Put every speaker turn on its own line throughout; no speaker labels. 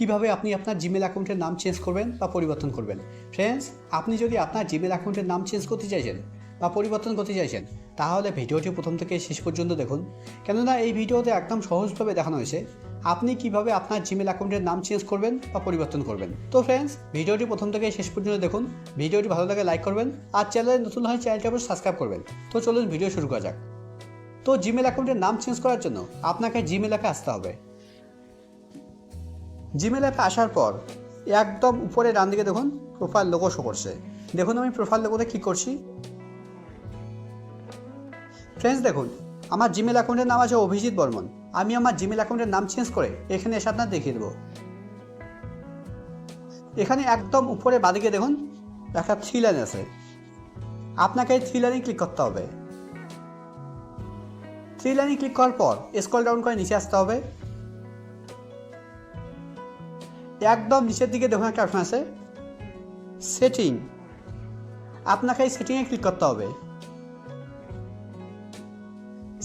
কীভাবে আপনি আপনার জিমেল অ্যাকাউন্টের নাম চেঞ্জ করবেন বা পরিবর্তন করবেন? ফ্রেন্ডস আপনি যদি আপনার জিমেল অ্যাকাউন্টের নাম চেঞ্জ করতে চাইছেন বা পরিবর্তন করতে চাইছেন, তাহলে ভিডিওটি প্রথম থেকে শেষ পর্যন্ত দেখুন। কেননা এই ভিডিওতে একদম সহজভাবে দেখানো হয়েছে আপনি কীভাবে আপনার জিমেল অ্যাকাউন্টের নাম চেঞ্জ করবেন বা পরিবর্তন করবেন। তো ফ্রেন্ডস ভিডিওটি প্রথম থেকে শেষ পর্যন্ত দেখুন। ভিডিওটি ভালো লাগে লাইক করবেন আর চ্যানেলে নতুন হয় চ্যানেলটি অবশ্যই সাবস্ক্রাইব করবেন। তো চলুন ভিডিও শুরু করা যাক। তো জিমেল অ্যাকাউন্টের নাম চেঞ্জ করার জন্য আপনাকে জিমেল অ্যাপে আসতে হবে। জিমেল অ্যাপে আসার পর, একদম উপরে ডান দিকে দেখুন প্রোফাইল লোগো শো করছে। দেখুন আমি প্রোফাইল লোগোতে ক্লিক করছি। ফ্রেন্ডস দেখুন, আমার জিমেল অ্যাকাউন্টের নাম আছে অভিজিৎ বর্মন। আমি আমার জিমেল অ্যাকাউন্টের নাম চেঞ্জ করে এখানে এসে আপনার দেখিয়ে দেবো। এখানে একদম উপরে বাদিকে দেখুন, একটা থ্রি লাইন আছে। আপনাকে এই থ্রি লাইনে ক্লিক করতে হবে। থ্রি লাইনে ক্লিক করার পর স্ক্রল ডাউন করে নিচে আসতে হবে। একদম নিচের দিকে দেখুন একটা অপশন আছে। সেটিং আপনাকে এই সেটিংয়ে ক্লিক করতে হবে।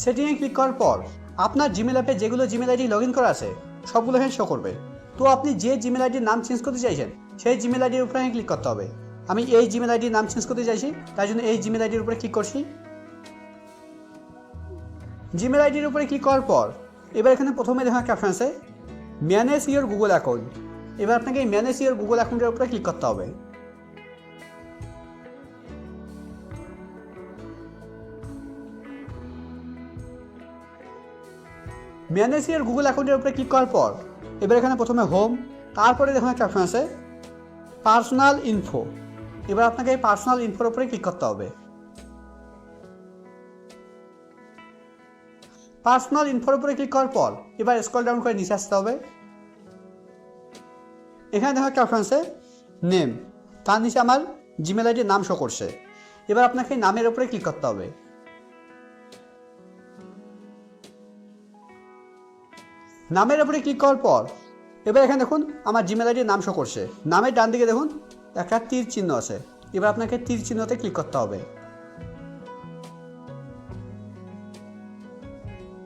সেটিংয়ে ক্লিক করার পর আপনার জিমেল অ্যাপে যেগুলো জিমেল আইডি লগ ইন করা আছে, সবগুলো এখানে শো করবে। তো আপনি যে জিমেল আইডির নাম চেঞ্জ করতে চাইছেন, সেই জিমেল আইডির উপরে ক্লিক করতে হবে। আমি এই জিমেল আইডির নাম চেঞ্জ করতে চাইছি, তাই জন্য এই জিমেল আইডির উপরে ক্লিক করছি। জিমেল আইডির উপরে ক্লিক করার পর, এবার এখানে প্রথমে দেখা একটা অপশন আছে ম্যানেজ ইওর গুগল অ্যাকাউন্ট এবার আপনাকে এই ম্যানেজ ইওর গুগল অ্যাকাউন্টের উপরে ক্লিক করতে হবে। ম্যানেজ ইওর গুগল অ্যাকাউন্টের উপরে ক্লিক করার পর, এবার এখানে প্রথমে হোম তারপরে দেখুন একটা অপশন আছে পার্সোনাল ইনফো এবার আপনাকে এই পার্সোনাল ইনফোর উপরে ক্লিক করতে হবে। পার্সোনাল ইনফোর উপরে ক্লিক করার পর, এবার স্ক্রল ডাউন করে নিচে আসতে হবে। এখানে দেখো একটা আছে নেম তার নিচে আমার জিমেল আইডির নাম শো করছে। এবার আপনাকে নামের উপরে ক্লিক করতে হবে। নামের উপরে ক্লিক করার পর, এবার এখানে দেখুন আমার জিমেল আইডির নাম শো করছে। নামের ডান দিকে দেখুন একটা তীর চিহ্ন আছে। এবার আপনাকে তীর চিহ্নতে ক্লিক করতে হবে।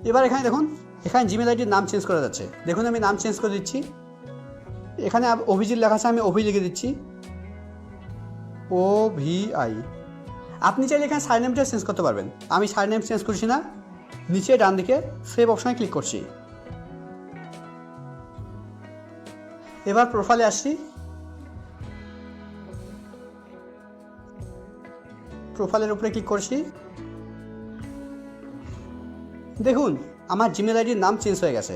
এবার এখানে দেখুন, এখানে জিমেল আইডির নাম চেঞ্জ করা যাচ্ছে। দেখুন আমি নাম চেঞ্জ করে দিচ্ছি। এখানে অভিজিৎ লেখা আছে, আমি অভি লিখে দিচ্ছি। O V I. আপনি চাইলে এখানে সাইন নেমটা চেঞ্জ করতে পারবেন। আমি সাইন নেম চেঞ্জ করছি না, নিচে ডান দিকে সেভ অপশনে ক্লিক করছি। এবার প্রোফাইলে আসছি প্রোফাইলের উপরে ক্লিক করছি। দেখুন, আমার জিমেল আইডির নাম চেঞ্জ হয়ে গেছে।